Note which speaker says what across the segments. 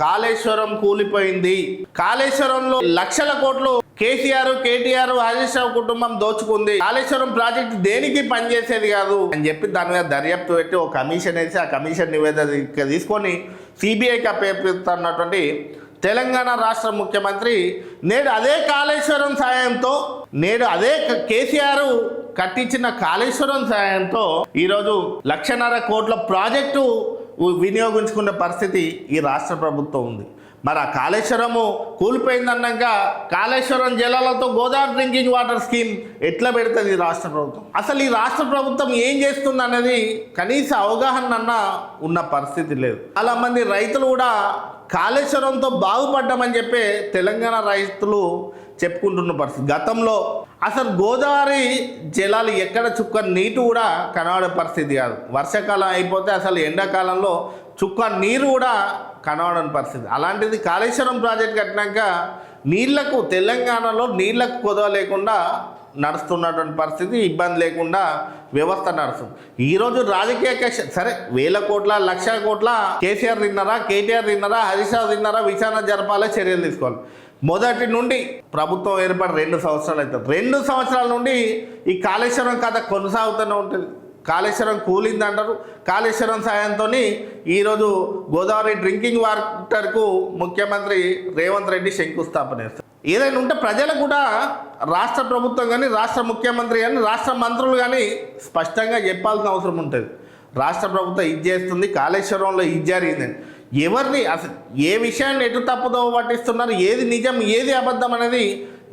Speaker 1: కాళేశ్వరం కూలిపోయింది. కాళేశ్వరంలో లక్షల కోట్లు కేసీఆర్ కేటీఆర్ హరీష్ రావు కుటుంబం దోచుకుంది. కాళేశ్వరం ప్రాజెక్ట్ దేనికి పనిచేసేది కాదు అని చెప్పి దాని మీద దర్యాప్తు పెట్టి ఒక కమిషన్ వేసి ఆ కమిషన్ నివేదిక తీసుకొని సిబిఐకి అప్పేపిస్తున్నటువంటి తెలంగాణ రాష్ట్ర ముఖ్యమంత్రి నేడు అదే కాళేశ్వరం సాయంతో నేడు అదే కేసీఆర్ కట్టించిన కాళేశ్వరం సాయంతో ఈరోజు లక్షన్నర కోట్ల ప్రాజెక్టు వినియోగించుకునే పరిస్థితి ఈ రాష్ట్ర ప్రభుత్వం ఉంది. మరి ఆ కాళేశ్వరము కూలిపోయిందన్నాక కాళేశ్వరం జలాలతో గోదావరి డ్రింకింగ్ వాటర్ స్కీమ్ ఎట్లా పెడుతుంది ఈ రాష్ట్ర ప్రభుత్వం? అసలు ఈ రాష్ట్ర ప్రభుత్వం ఏం చేస్తుంది అనేది కనీస అవగాహన అన్న ఉన్న పరిస్థితి లేదు. చాలా మంది రైతులు కూడా కాళేశ్వరంతో బాగుపడ్డామని చెప్పి తెలంగాణ రైతులు చెప్పుకుంటున్న పరిస్థితి. గతంలో అసలు గోదావరి జలాలు ఎక్కడ చుక్క నీటి కూడా కనబడే పరిస్థితి కాదు. వర్షాకాలం అయిపోతే అసలు ఎండాకాలంలో చుక్క నీరు కూడా కనబడని పరిస్థితి. అలాంటిది కాళేశ్వరం ప్రాజెక్ట్ కట్టినాక నీళ్ళకు తెలంగాణలో నీళ్ళకు కొదవ లేకుండా నడుస్తున్నటువంటి పరిస్థితి ఇబ్బంది లేకుండా వ్యవస్థ నడుస్తుంది. ఈరోజు రాజకీయ కక్ష సరే వేల కోట్ల లక్ష కోట్ల కేసీఆర్ తిన్నారా కేటీఆర్ తిన్నారా హరీష్ రావు తిన్నారా విచారణ జరపాలే చర్యలు తీసుకోవాలి. మొదటి నుండి ప్రభుత్వం ఏర్పడి రెండు సంవత్సరాలు అవుతుంది రెండు సంవత్సరాల నుండి ఈ కాళేశ్వరం కథ కొనసాగుతూనే ఉంటుంది. కాళేశ్వరం కూలింది అంటారు కాళేశ్వరం సాయంతో ఈరోజు గోదావరి డ్రింకింగ్ వాటర్కు ముఖ్యమంత్రి రేవంత్ రెడ్డి శంకుస్థాపన చేస్తారు. ఏదైనా ఉంటే ప్రజలకు కూడా రాష్ట్ర ప్రభుత్వం కానీ రాష్ట్ర ముఖ్యమంత్రి కానీ రాష్ట్ర మంత్రులు కానీ స్పష్టంగా చెప్పాల్సిన అవసరం ఉంటుంది. రాష్ట్ర ప్రభుత్వం ఇది చేస్తుంది కాళేశ్వరంలో ఇది జరిగిందని. ఎవరిని అసలు ఏ విషయాన్ని ఎటు తప్పుదో పట్టిస్తున్నారు ఏది నిజం ఏది అబద్ధం అనేది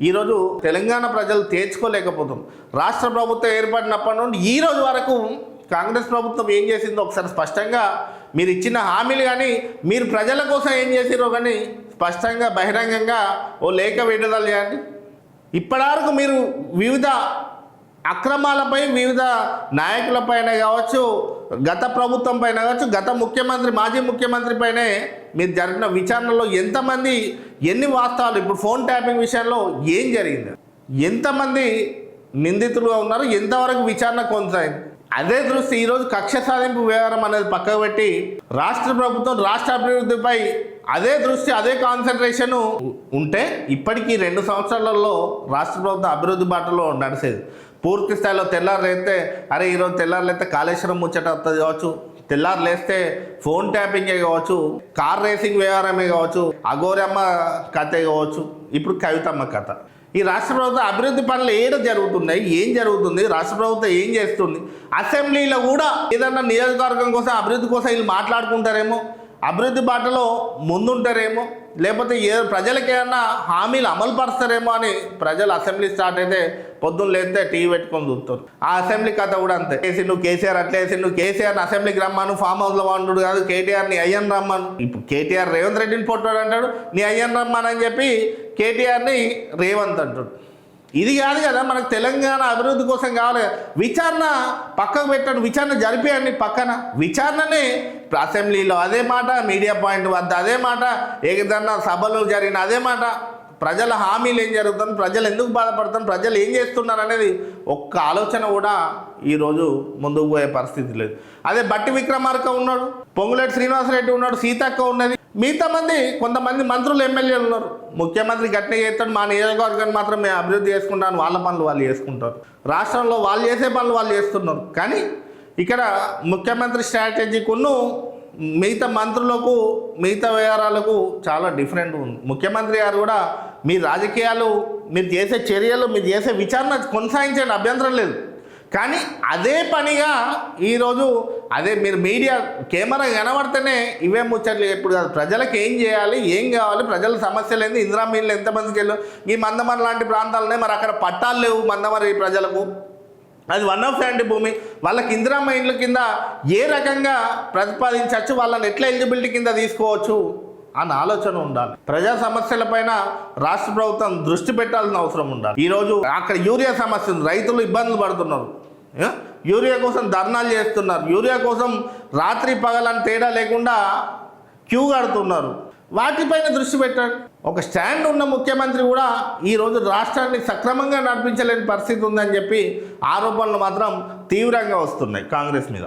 Speaker 1: ఈరోజు తెలంగాణ ప్రజలు తేల్చుకోలేకపోతున్నారు. రాష్ట్ర ప్రభుత్వం ఏర్పడినప్పటి నుండి ఈ రోజు వరకు కాంగ్రెస్ ప్రభుత్వం ఏం చేసిందో ఒకసారి స్పష్టంగా మీరు ఇచ్చిన హామీలు కానీ మీరు ప్రజల కోసం ఏం చేసిరో కానీ స్పష్టంగా బహిరంగంగా ఓ లేఖ విడుదల చేయండి. ఇప్పటివరకు మీరు వివిధ అక్రమాలపై వివిధ నాయకులపైన కావచ్చు గత ప్రభుత్వం పైన కావచ్చు గత ముఖ్యమంత్రి మాజీ ముఖ్యమంత్రి పైనే మీరు జరిగిన విచారణలో ఎంతమంది ఎన్ని వాస్తవాలు ఇప్పుడు ఫోన్ ట్యాపింగ్ విషయంలో ఏం జరిగింది? ఎంతమంది నిందితులుగా ఉన్నారు? ఎంతవరకు విచారణ కొనసాగింది? అదే దృష్టి ఈరోజు కక్ష సాధింపు వ్యవహారం అనేది పక్కకు పెట్టి రాష్ట్ర ప్రభుత్వం రాష్ట్ర అభివృద్ధిపై అదే దృష్టి అదే కాన్సన్ట్రేషన్ ఉంటే ఇప్పటికీ రెండు సంవత్సరాలలో రాష్ట్ర ప్రభుత్వం అభివృద్ధి బాటలో నడిచేది. పూర్తి స్థాయిలో తెల్లారు లేస్తే అరే ఈరోజు తెల్లారు లేస్తే కాళేశ్వరం ముచ్చట వస్తుంది కావచ్చు తెల్లారు లేస్తే ఫోన్ ట్యాపింగే కావచ్చు కార్ రేసింగ్ వ్యవహారమే కావచ్చు అఘోరమ్మ కథే కావచ్చు ఇప్పుడు కవితమ్మ కథ. ఈ రాష్ట్ర ప్రభుత్వం అభివృద్ధి పనులు ఏడ జరుగుతున్నాయి ఏం జరుగుతుంది రాష్ట్ర ప్రభుత్వం ఏం చేస్తుంది అసెంబ్లీలో కూడా ఏదన్నా నియోజకవర్గం కోసం అభివృద్ధి కోసం వీళ్ళు మాట్లాడుకుంటారేమో అభివృద్ధి బాటలో ముందుంటారేమో? లేకపోతే ఏ ప్రజలకేమన్నా హామీలు అమలు పరుస్తారేమో అని ప్రజలు అసెంబ్లీ స్టార్ట్ అయితే పొద్దున్న లేస్తే టీవీ పెట్టుకొని చూస్తారు. ఆ అసెంబ్లీ కథ కూడా అంతే. వేసి నువ్వు కేసీఆర్ అట్లా వేసి నువ్వు కేసీఆర్ని అసెంబ్లీకి రమ్మను. ఫామ్ హౌస్లో వాడు కాదు. కేటీఆర్ని అయ్యన్ రమ్మను. ఇప్పుడు కేటీఆర్ రేవంత్ రెడ్డిని పొట్టాడు అంటాడు. నీ అయ్యన్ రమ్మని చెప్పి కేటీఆర్ని రేవంత్ అంటాడు. ఇది కాదు కదా మనకు తెలంగాణ అభివృద్ధి కోసం కావాలి. విచారణ పక్కకు పెట్టండి విచారణ జరిపేయండి పక్కన. విచారణనే అసెంబ్లీలో అదే మాట మీడియా పాయింట్ వద్ద అదే మాట ఏదన్నా సభలు జరిగిన అదే మాట. ప్రజల హామీలు ఏం జరుగుతుంది ప్రజలు ఎందుకు బాధపడుతుంది ప్రజలు ఏం చేస్తున్నారు అనేది ఒక్క ఆలోచన కూడా ఈరోజు ముందుకు పోయే పరిస్థితి లేదు. అదే బట్టి విక్రమార్క ఉన్నాడు పొంగులేటి శ్రీనివాసరెడ్డి ఉన్నాడు సీతక్క ఉన్నది. మిగతా మంది కొంతమంది మంత్రులు ఎమ్మెల్యేలు ఉన్నారు. ముఖ్యమంత్రి గట్టిగా చేస్తాడు మా నియోజకవర్గాన్ని మాత్రం మేము అభివృద్ధి చేసుకుంటాను వాళ్ళ పనులు వాళ్ళు చేసుకుంటారు. రాష్ట్రంలో వాళ్ళు చేసే పనులు వాళ్ళు చేస్తున్నారు. కానీ ఇక్కడ ముఖ్యమంత్రి స్ట్రాటజీకును మిగతా మంత్రులకు మిగతా వ్యవహారాలకు చాలా డిఫరెంట్ ఉంది. ముఖ్యమంత్రి గారు కూడా మీ రాజకీయాలు మీరు చేసే చర్యలు మీరు చేసే విచారణ కొనసాగించండి అభ్యంతరం లేదు. కానీ అదే పనిగా ఈరోజు అదే మీరు మీడియా కెమెరా కనబడితేనే ఇవే ముచ్చట్లు ఎప్పుడు కాదు. ప్రజలకు ఏం చేయాలి ఏం కావాలి ప్రజల సమస్యలు ఏంది ఇందిరా మీళ్ళు ఎంతమందికి వెళ్ళు. ఈ మందమరి లాంటి ప్రాంతాలనే మరి అక్కడ పట్టాలు లేవు మందమరి ప్రజలకు. అది వన్ ఆఫ్ శాంటి భూమి. వాళ్ళకి ఇందిరామ్మ ఇండ్ల కింద ఏ రకంగా ప్రతిపాదించవచ్చు? వాళ్ళని ఎట్లా ఎలిజిబిలిటీ కింద తీసుకోవచ్చు? అన్న ఆలోచన ఉండాలి. ప్రజా సమస్యలపైన రాష్ట్ర ప్రభుత్వం దృష్టి పెట్టాల్సిన అవసరం ఉండాలి. ఈరోజు అక్కడ యూరియా సమస్య ఉంది. రైతులు ఇబ్బందులు పడుతున్నారు. యూరియా కోసం ధర్నాలు చేస్తున్నారు. యూరియా కోసం రాత్రి పగలని తేడా లేకుండా క్యూ కడుతున్నారు. వాటిపైన దృష్టి పెట్టండి. ఒక స్టాండ్ ఉన్న ముఖ్యమంత్రి కూడా ఈరోజు రాష్ట్రాన్ని సక్రమంగా నడిపించలేని పరిస్థితి ఉందని చెప్పి ఆరోపణలు మాత్రం తీవ్రంగా వస్తున్నాయి కాంగ్రెస్ మీద.